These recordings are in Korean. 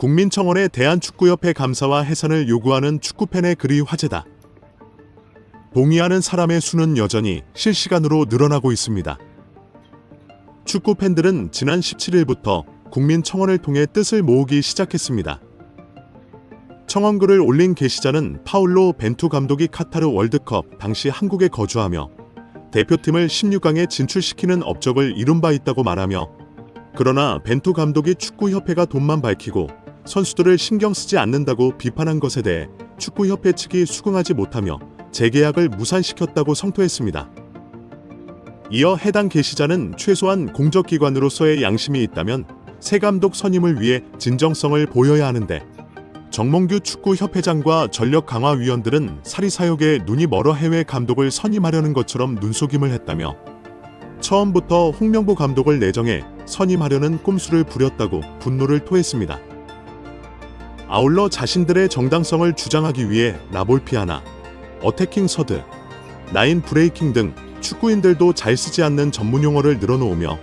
국민청원에 대한축구협회 감사와 해산을 요구하는 축구팬의 글이 화제다. 동의하는 사람의 수는 여전히 실시간으로 늘어나고 있습니다. 축구 팬들은 지난 17일부터 국민청원을 통해 뜻을 모으기 시작했습니다. 청원글을 올린 게시자는 파울로 벤투 감독이 카타르 월드컵 당시 한국에 거주하며 대표팀을 16강에 진출시키는 업적을 이룬 바 있다고 말하며 그러나 벤투 감독이 축구협회가 돈만 밝히고 선수들을 신경 쓰지 않는다고 비판한 것에 대해 축구협회 측이 수긍하지 못하며 재계약을 무산시켰다고 성토했습니다. 이어 해당 게시자는 최소한 공적기관으로서의 양심이 있다면 새 감독 선임을 위해 진정성을 보여야 하는데 정몽규 축구협회장과 전력강화위원들은 사리사욕에 눈이 멀어 해외 감독을 선임하려는 것처럼 눈속임을 했다며 처음부터 홍명보 감독을 내정해 선임하려는 꼼수를 부렸다고 분노를 토했습니다. 아울러 자신들의 정당성을 주장하기 위해 라볼피아나, 어태킹 서드, 나인 브레이킹 등 축구인들도 잘 쓰지 않는 전문 용어를 늘어놓으며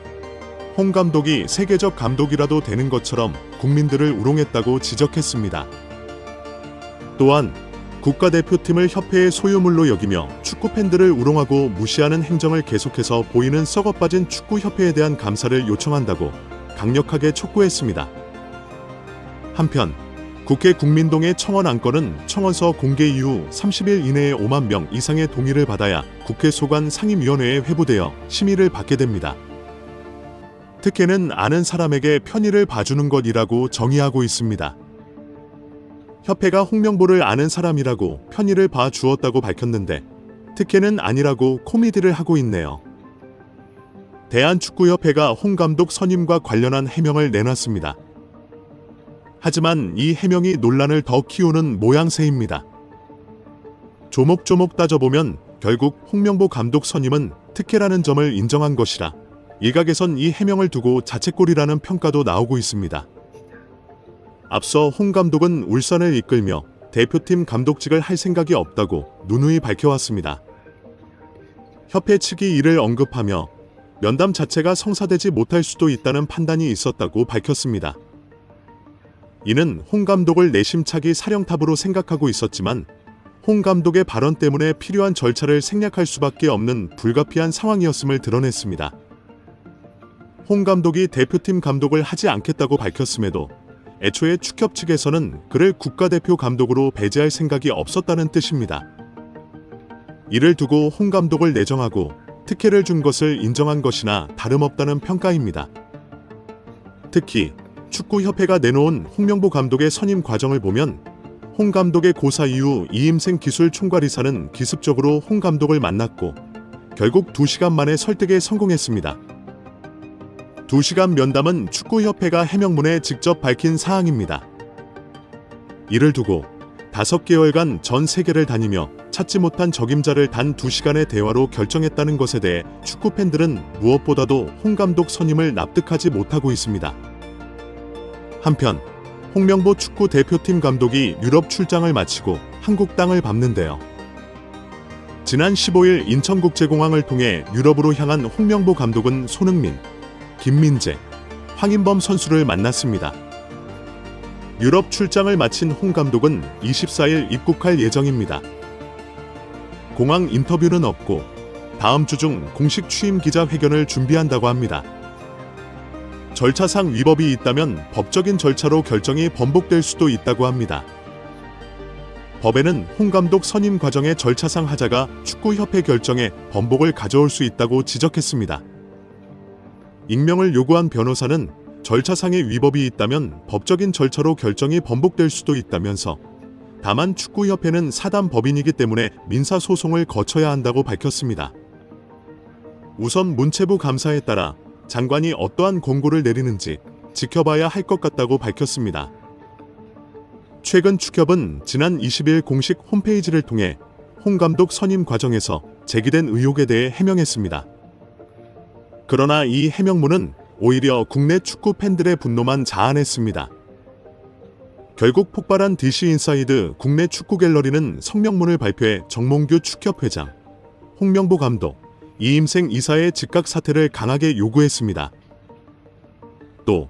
홍 감독이 세계적 감독이라도 되는 것처럼 국민들을 우롱했다고 지적했습니다. 또한 국가대표팀을 협회의 소유물로 여기며 축구 팬들을 우롱하고 무시하는 행정을 계속해서 보이는 썩어빠진 축구협회에 대한 감사를 요청한다고 강력하게 촉구했습니다. 한편 국회 국민동의 청원 안건은 청원서 공개 이후 30일 이내에 5만 명 이상의 동의를 받아야 국회 소관 상임위원회에 회부되어 심의를 받게 됩니다. 특혜는 아는 사람에게 편의를 봐주는 것이라고 정의하고 있습니다. 협회가 홍명보를 아는 사람이라고 편의를 봐 주었다고 밝혔는데 특혜는 아니라고 코미디를 하고 있네요. 대한축구협회가 홍 감독 선임과 관련한 해명을 내놨습니다. 하지만 이 해명이 논란을 더 키우는 모양새입니다. 조목조목 따져보면 결국 홍명보 감독 선임은 특혜라는 점을 인정한 것이라 일각에선 이 해명을 두고 자책골이라는 평가도 나오고 있습니다. 앞서 홍 감독은 울산을 이끌며 대표팀 감독직을 할 생각이 없다고 누누이 밝혀왔습니다. 협회 측이 이를 언급하며 면담 자체가 성사되지 못할 수도 있다는 판단이 있었다고 밝혔습니다. 이는 홍 감독을 내심차기 사령탑으로 생각하고 있었지만 홍 감독의 발언 때문에 필요한 절차를 생략할 수밖에 없는 불가피한 상황이었음을 드러냈습니다. 홍 감독이 대표팀 감독을 하지 않겠다고 밝혔음에도 애초에 축협 측에서는 그를 국가대표 감독으로 배제할 생각이 없었다는 뜻입니다. 이를 두고 홍 감독을 내정하고 특혜를 준 것을 인정한 것이나 다름없다는 평가입니다. 특히 축구협회가 내놓은 홍명보 감독의 선임 과정을 보면 홍 감독의 고사 이후 이임생 기술 총괄이사는 기습적으로 홍 감독을 만났고 결국 2시간 만에 설득에 성공했습니다. 2시간 면담은 축구협회가 해명문에 직접 밝힌 사항입니다. 이를 두고 5개월간 전 세계를 다니며 찾지 못한 적임자를 단 2시간의 대화로 결정했다는 것에 대해 축구 팬들은 무엇보다도 홍 감독 선임을 납득하지 못하고 있습니다. 한편 홍명보 축구 대표팀 감독이 유럽 출장을 마치고 한국 땅을 밟는데요. 지난 15일 인천국제공항을 통해 유럽으로 향한 홍명보 감독은 손흥민, 김민재, 황인범 선수를 만났습니다. 유럽 출장을 마친 홍 감독은 24일 입국할 예정입니다. 공항 인터뷰는 없고 다음 주 중 공식 취임 기자 회견을 준비한다고 합니다. 절차상 위법이 있다면 법적인 절차로 결정이 번복될 수도 있다고 합니다. 법에는 홍 감독 선임 과정의 절차상 하자가 축구협회 결정에 번복을 가져올 수 있다고 지적했습니다. 익명을 요구한 변호사는 절차상의 위법이 있다면 법적인 절차로 결정이 번복될 수도 있다면서 다만 축구협회는 사단 법인이기 때문에 민사소송을 거쳐야 한다고 밝혔습니다. 우선 문체부 감사에 따라 장관이 어떠한 공고를 내리는지 지켜봐야 할 것 같다고 밝혔습니다. 최근 축협은 지난 20일 공식 홈페이지를 통해 홍 감독 선임 과정에서 제기된 의혹에 대해 해명했습니다. 그러나 이 해명문은 오히려 국내 축구 팬들의 분노만 자아냈습니다. 결국 폭발한 DC 인사이드 국내 축구 갤러리는 성명문을 발표해 정몽규 축협 회장, 홍명보 감독, 이임생 이사의 즉각 사퇴를 강하게 요구했습니다. 또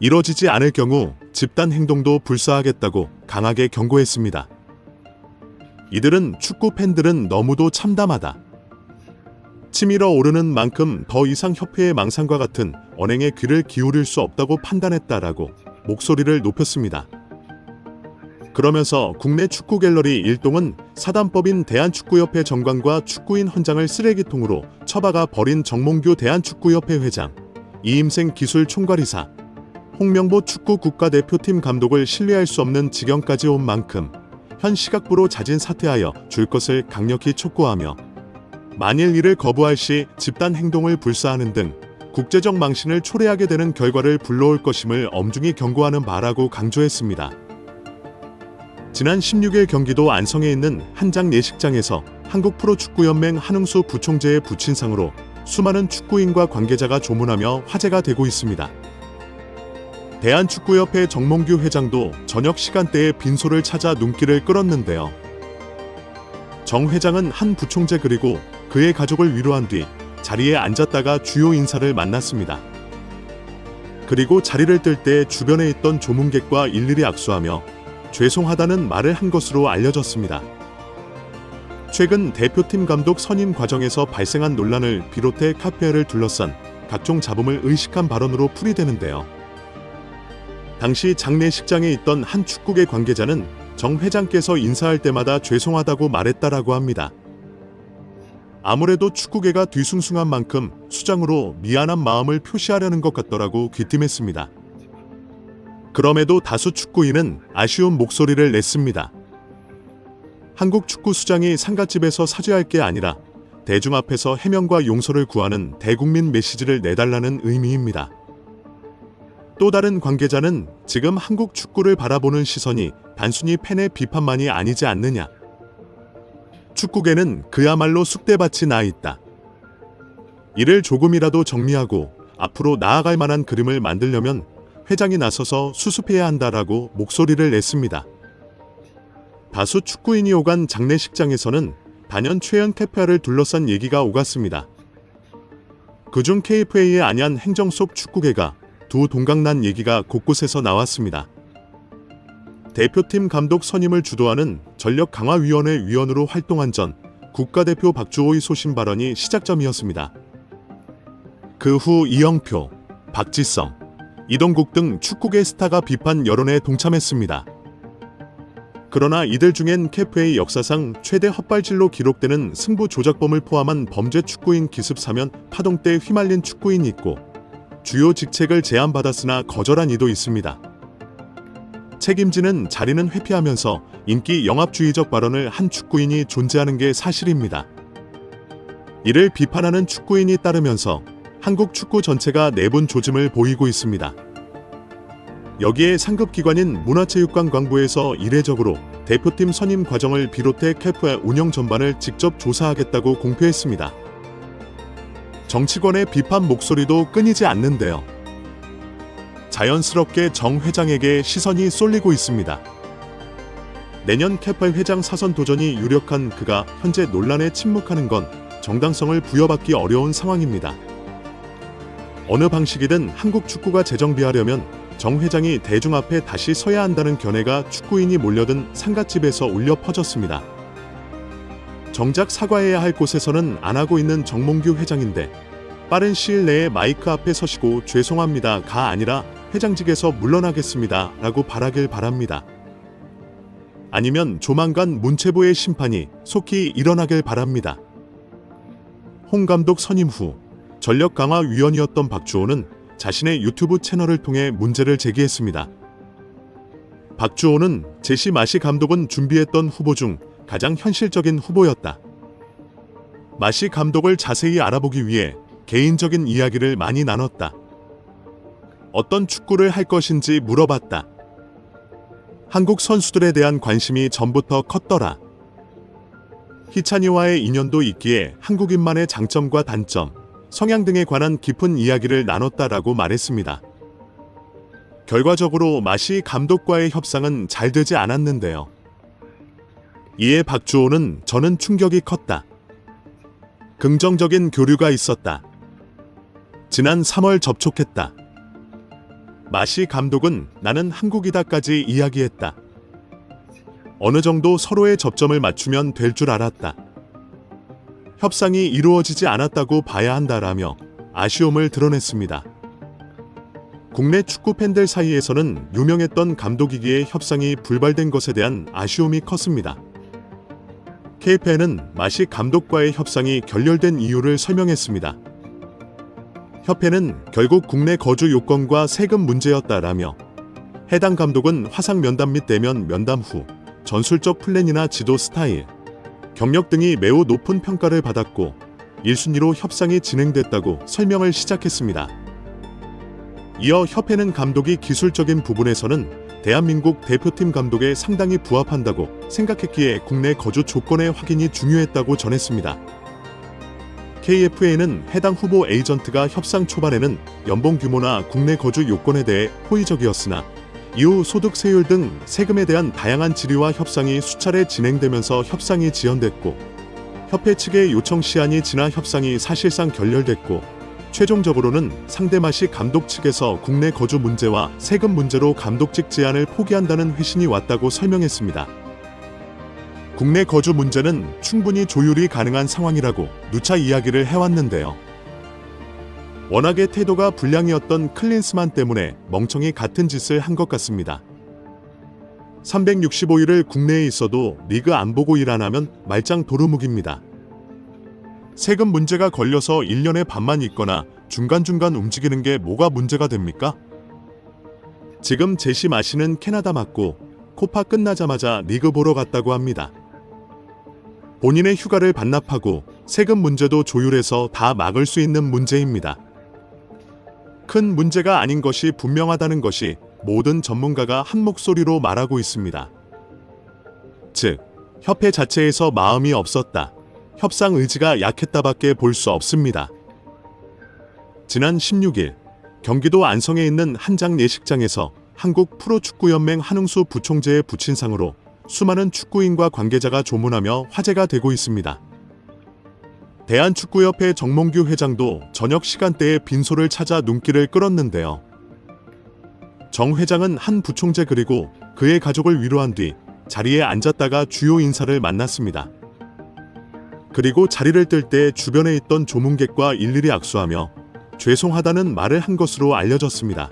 이뤄지지 않을 경우 집단 행동도 불사하겠다고 강하게 경고했습니다. 이들은 축구 팬들은 너무도 참담하다. 치밀어 오르는 만큼 더 이상 협회의 망상과 같은 언행에 귀를 기울일 수 없다고 판단했다라고 목소리를 높였습니다. 그러면서 국내 축구 갤러리 일동은 사단법인 대한축구협회 정관과 축구인 헌장을 쓰레기통으로 처박아 버린 정몽규 대한축구협회 회장, 이임생 기술 총괄이사, 홍명보 축구 국가대표팀 감독을 신뢰할 수 없는 지경까지 온 만큼 현 시각부로 자진 사퇴하여 줄 것을 강력히 촉구하며 만일 이를 거부할 시 집단 행동을 불사하는 등 국제적 망신을 초래하게 되는 결과를 불러올 것임을 엄중히 경고하는 바라고 강조했습니다. 지난 16일 경기도 안성에 있는 한장 예식장에서 한국 프로축구연맹 한흥수 부총재의 부친상으로 수많은 축구인과 관계자가 조문하며 화제가 되고 있습니다. 대한축구협회 정몽규 회장도 저녁 시간대에 빈소를 찾아 눈길을 끌었는데요. 정 회장은 한 부총재 그리고 그의 가족을 위로한 뒤 자리에 앉았다가 주요 인사를 만났습니다. 그리고 자리를 뜰 때 주변에 있던 조문객과 일일이 악수하며 죄송하다는 말을 한 것으로 알려졌습니다. 최근 대표팀 감독 선임 과정에서 발생한 논란을 비롯해 카페를 둘러싼 각종 잡음을 의식한 발언으로 풀이되는데요. 당시 장례식장에 있던 한 축구계 관계자는 정 회장께서 인사할 때마다 죄송하다고 말했다라고 합니다. 아무래도 축구계가 뒤숭숭한 만큼 수장으로 미안한 마음을 표시하려는 것 같더라고 귀띔했습니다. 그럼에도 다수 축구인은 아쉬운 목소리를 냈습니다. 한국 축구 수장이 상가집에서 사죄할 게 아니라 대중 앞에서 해명과 용서를 구하는 대국민 메시지를 내달라는 의미입니다. 또 다른 관계자는 지금 한국 축구를 바라보는 시선이 단순히 팬의 비판만이 아니지 않느냐. 축구계는 그야말로 쑥대밭이 나 있다. 이를 조금이라도 정리하고 앞으로 나아갈 만한 그림을 만들려면 회장이 나서서 수습해야 한다라고 목소리를 냈습니다. 다수 축구인이 오간 장례식장에서는 단연 최연 캐페아를 둘러싼 얘기가 오갔습니다. 그중 KFA의 안양 행정 속 축구계가 두 동강난 얘기가 곳곳에서 나왔습니다. 대표팀 감독 선임을 주도하는 전력 강화위원회 위원으로 활동한 전 국가대표 박주호의 소신 발언이 시작점이었습니다. 그 후 이영표, 박지성, 이동국 등 축구계 스타가 비판 여론에 동참했습니다. 그러나 이들 중엔 캐프의 역사상 최대 헛발질로 기록되는 승부 조작범을 포함한 범죄 축구인 기습 사면 파동 때 휘말린 축구인이 있고 주요 직책을 제안받았으나 거절한 이도 있습니다. 책임지는 자리는 회피하면서 인기 영합주의적 발언을 한 축구인이 존재하는 게 사실입니다. 이를 비판하는 축구인이 따르면서 한국 축구 전체가 내분 조짐을 보이고 있습니다. 여기에 상급 기관인 문화체육관광부에서 이례적으로 대표팀 선임 과정을 비롯해 캐프의 운영 전반을 직접 조사하겠다고 공표했습니다. 정치권의 비판 목소리도 끊이지 않는데요. 자연스럽게 정 회장에게 시선이 쏠리고 있습니다. 내년 캐팔 회장 사선 도전이 유력한 그가 현재 논란에 침묵하는 건 정당성을 부여받기 어려운 상황입니다. 어느 방식이든 한국 축구가 재정비하려면 정 회장이 대중 앞에 다시 서야 한다는 견해가 축구인이 몰려든 상갓집에서 울려 퍼졌습니다. 정작 사과해야 할 곳에서는 안 하고 있는 정몽규 회장인데 빠른 시일 내에 마이크 앞에 서시고 죄송합니다가 아니라 회장직에서 물러나겠습니다 라고 바라길 바랍니다. 아니면 조만간 문체부의 심판이 속히 일어나길 바랍니다. 홍 감독 선임 후 전력 강화 위원이었던 박주호는 자신의 유튜브 채널을 통해 문제를 제기했습니다. 박주호는 제시 마시 감독은 준비했던 후보 중 가장 현실적인 후보였다. 마시 감독을 자세히 알아보기 위해 개인적인 이야기를 많이 나눴다. 어떤 축구를 할 것인지 물어봤다. 한국 선수들에 대한 관심이 전부터 컸더라. 희찬이와의 인연도 있기에 한국인만의 장점과 단점, 성향 등에 관한 깊은 이야기를 나눴다라고 말했습니다. 결과적으로 마시 감독과의 협상은 잘 되지 않았는데요. 이에 박주호는 저는 충격이 컸다. 긍정적인 교류가 있었다. 지난 3월 접촉했다. 마시 감독은 나는 한국이다까지 이야기했다. 어느 정도 서로의 접점을 맞추면 될 줄 알았다. 협상이 이루어지지 않았다고 봐야 한다라며 아쉬움을 드러냈습니다. 국내 축구 팬들 사이에서는 유명했던 감독이기에 협상이 불발된 것에 대한 아쉬움이 컸습니다. KFN은 마시 감독과의 협상이 결렬된 이유를 설명했습니다. 협회는 결국 국내 거주 요건과 세금 문제였다라며 해당 감독은 화상 면담 및 대면 면담 후 전술적 플랜이나 지도 스타일, 경력 등이 매우 높은 평가를 받았고 1순위로 협상이 진행됐다고 설명을 시작했습니다. 이어 협회는 감독이 기술적인 부분에서는 대한민국 대표팀 감독에 상당히 부합한다고 생각했기에 국내 거주 조건의 확인이 중요했다고 전했습니다. KFA는 해당 후보 에이전트가 협상 초반에는 연봉 규모나 국내 거주 요건에 대해 호의적이었으나 이후 소득 세율 등 세금에 대한 다양한 질의와 협상이 수차례 진행되면서 협상이 지연됐고 협회 측의 요청 시한이 지나 협상이 사실상 결렬됐고 최종적으로는 상대마시 감독 측에서 국내 거주 문제와 세금 문제로 감독직 제안을 포기한다는 회신이 왔다고 설명했습니다. 국내 거주 문제는 충분히 조율이 가능한 상황이라고 누차 이야기를 해왔는데요. 워낙에 태도가 불량이었던 클린스만 때문에 멍청이 같은 짓을 한 것 같습니다. 365일을 국내에 있어도 리그 안 보고 일 안 하면 말짱 도루묵입니다. 세금 문제가 걸려서 1년에 반만 있거나 중간중간 움직이는 게 뭐가 문제가 됩니까? 지금 제시 마시는 캐나다 맞고 코파 끝나자마자 리그 보러 갔다고 합니다. 본인의 휴가를 반납하고 세금 문제도 조율해서 다 막을 수 있는 문제입니다. 큰 문제가 아닌 것이 분명하다는 것이 모든 전문가가 한 목소리로 말하고 있습니다. 즉, 협회 자체에서 마음이 없었다. 협상 의지가 약했다밖에 볼 수 없습니다. 지난 16일 경기도 안성에 있는 한장 예식장에서 한국 프로축구연맹 한흥수 부총재의 부친상으로 수많은 축구인과 관계자가 조문하며 화제가 되고 있습니다. 대한축구협회 정몽규 회장도 저녁 시간대에 빈소를 찾아 눈길을 끌었는데요. 정 회장은 한 부총재 그리고 그의 가족을 위로한 뒤 자리에 앉았다가 주요 인사를 만났습니다. 그리고 자리를 뜰 때 주변에 있던 조문객과 일일이 악수하며 죄송하다는 말을 한 것으로 알려졌습니다.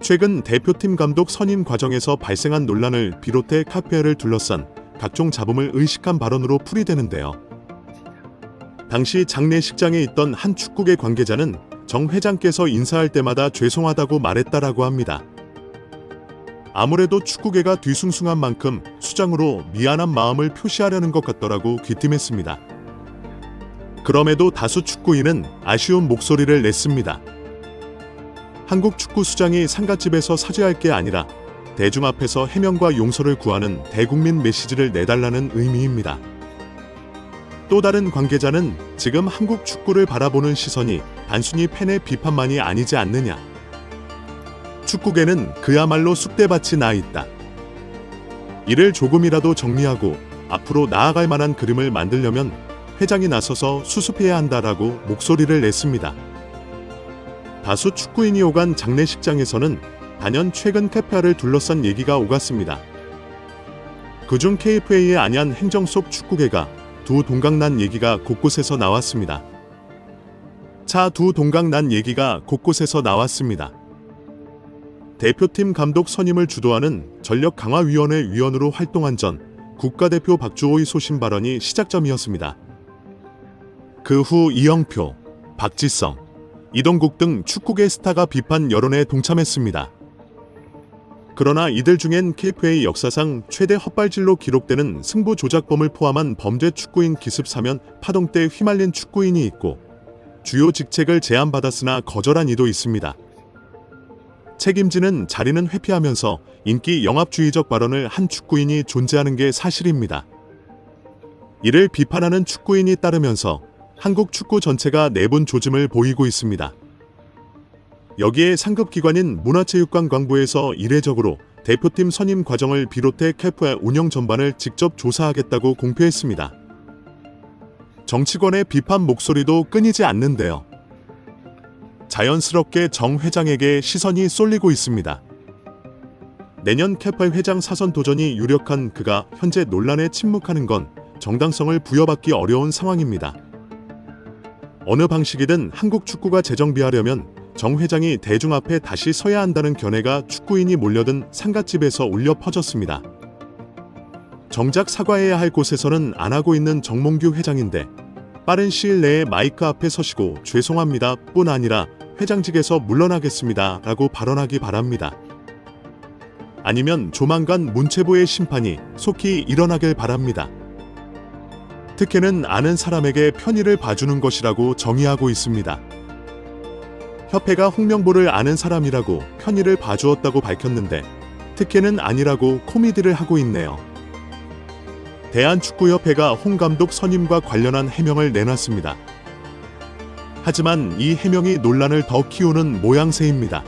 최근 대표팀 감독 선임 과정에서 발생한 논란을 비롯해 카페를 둘러싼 각종 잡음을 의식한 발언으로 풀이되는데요. 당시 장례식장에 있던 한 축구계 관계자는 정 회장께서 인사할 때마다 죄송하다고 말했다라고 합니다. 아무래도 축구계가 뒤숭숭한 만큼 수장으로 미안한 마음을 표시하려는 것 같더라고 귀띔했습니다. 그럼에도 다수 축구인은 아쉬운 목소리를 냈습니다. 한국 축구 수장이 상가집에서 사죄할 게 아니라 대중 앞에서 해명과 용서를 구하는 대국민 메시지를 내달라는 의미입니다. 또 다른 관계자는 지금 한국 축구를 바라보는 시선이 단순히 팬의 비판만이 아니지 않느냐. 축구계는 그야말로 쑥대밭이 나 있다. 이를 조금이라도 정리하고 앞으로 나아갈 만한 그림을 만들려면 회장이 나서서 수습해야 한다라고 목소리를 냈습니다. 다수 축구인이 오간 장례식장에서는 단연 최근 케페아를 둘러싼 얘기가 오갔습니다. 그중 KFA의 안양 행정 속 축구계가 두 동강난 얘기가 곳곳에서 나왔습니다. 차 두 동강난 얘기가 곳곳에서 나왔습니다. 대표팀 감독 선임을 주도하는 전력 강화위원회 위원으로 활동한 전 국가대표 박주호의 소신 발언이 시작점이었습니다. 그 후 이영표, 박지성, 이동국 등 축구계 스타가 비판 여론에 동참했습니다. 그러나 이들 중엔 KFA 역사상 최대 헛발질로 기록되는 승부 조작범을 포함한 범죄 축구인 기습 사면 파동 때 휘말린 축구인이 있고 주요 직책을 제안받았으나 거절한 이도 있습니다. 책임지는 자리는 회피하면서 인기 영합주의적 발언을 한 축구인이 존재하는 게 사실입니다. 이를 비판하는 축구인이 따르면서 한국 축구 전체가 내분 조짐을 보이고 있습니다. 여기에 상급기관인 문화체육관광부에서 이례적으로 대표팀 선임 과정을 비롯해 캐프의 운영 전반을 직접 조사하겠다고 공표했습니다. 정치권의 비판 목소리도 끊이지 않는데요. 자연스럽게 정 회장에게 시선이 쏠리고 있습니다. 내년 캐팔 회장 사선 도전이 유력한 그가 현재 논란에 침묵하는 건 정당성을 부여받기 어려운 상황입니다. 어느 방식이든 한국 축구가 재정비하려면 정 회장이 대중 앞에 다시 서야 한다는 견해가 축구인이 몰려든 상갓집에서 울려 퍼졌습니다. 정작 사과해야 할 곳에서는 안 하고 있는 정몽규 회장인데 빠른 시일 내에 마이크 앞에 서시고 죄송합니다 뿐 아니라 회장직에서 물러나겠습니다 라고 발언하기 바랍니다. 아니면 조만간 문체부의 심판이 속히 일어나길 바랍니다. 특혜는 아는 사람에게 편의를 봐주는 것이라고 정의하고 있습니다. 협회가 홍명보를 아는 사람이라고 편의를 봐주었다고 밝혔는데 특혜는 아니라고 코미디를 하고 있네요. 대한축구협회가 홍 감독 선임과 관련한 해명을 내놨습니다. 하지만 이 해명이 논란을 더 키우는 모양새입니다.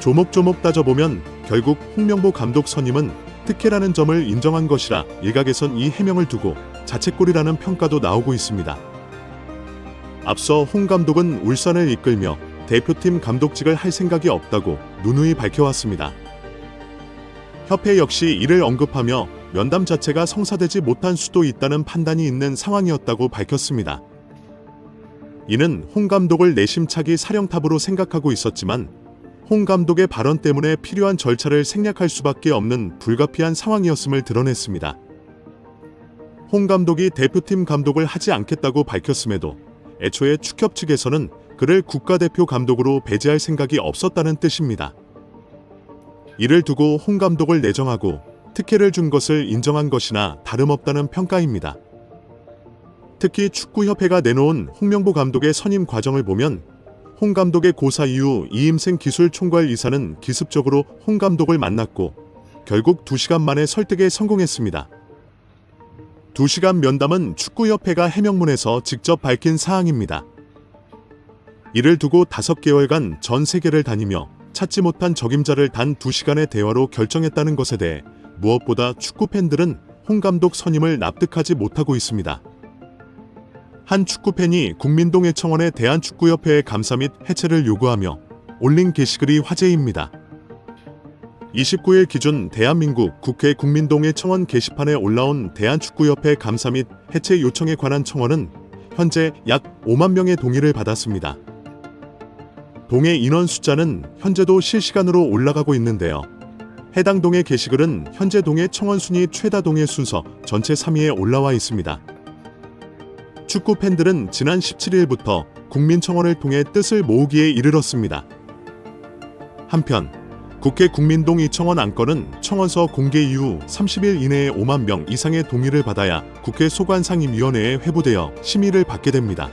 조목조목 따져보면 결국 홍명보 감독 선임은 특혜라는 점을 인정한 것이라 일각에선 이 해명을 두고 자책골이라는 평가도 나오고 있습니다. 앞서 홍 감독은 울산을 이끌며 대표팀 감독직을 할 생각이 없다고 누누이 밝혀왔습니다. 협회 역시 이를 언급하며 면담 자체가 성사되지 못한 수도 있다는 판단이 있는 상황이었다고 밝혔습니다. 이는 홍 감독을 내심차기 사령탑으로 생각하고 있었지만 홍 감독의 발언 때문에 필요한 절차를 생략할 수밖에 없는 불가피한 상황이었음을 드러냈습니다. 홍 감독이 대표팀 감독을 하지 않겠다고 밝혔음에도 애초에 축협 측에서는 그를 국가대표 감독으로 배제할 생각이 없었다는 뜻입니다. 이를 두고 홍 감독을 내정하고 특혜를 준 것을 인정한 것이나 다름없다는 평가입니다. 특히 축구협회가 내놓은 홍명보 감독의 선임 과정을 보면 홍 감독의 고사 이후 이임생 기술 총괄 이사는 기습적으로 홍 감독을 만났고 결국 2시간 만에 설득에 성공했습니다. 2시간 면담은 축구협회가 해명문에서 직접 밝힌 사항입니다. 이를 두고 5개월간 전 세계를 다니며 찾지 못한 적임자를 단 2시간의 대화로 결정했다는 것에 대해 무엇보다 축구 팬들은 홍 감독 선임을 납득하지 못하고 있습니다. 한 축구 팬이 국민동해 청원에 대한축구협회의 감사 및 해체를 요구하며 올린 게시글이 화제입니다. 29일 기준 대한민국 국회 국민동해 청원 게시판에 올라온 대한축구협회 감사 및 해체 요청에 관한 청원은 현재 약 5만 명의 동의를 받았습니다. 동해 인원 숫자는 현재도 실시간으로 올라가고 있는데요. 해당 동의 게시글은 현재 동의 청원 순위 최다 동의 순서 전체 3위에 올라와 있습니다. 축구 팬들은 지난 17일부터 국민청원을 통해 뜻을 모으기에 이르렀습니다. 한편 국회 국민동 이청원 안건은 청원서 공개 이후 30일 이내에 5만 명 이상의 동의를 받아야 국회 소관상임위원회에 회부되어 심의를 받게 됩니다.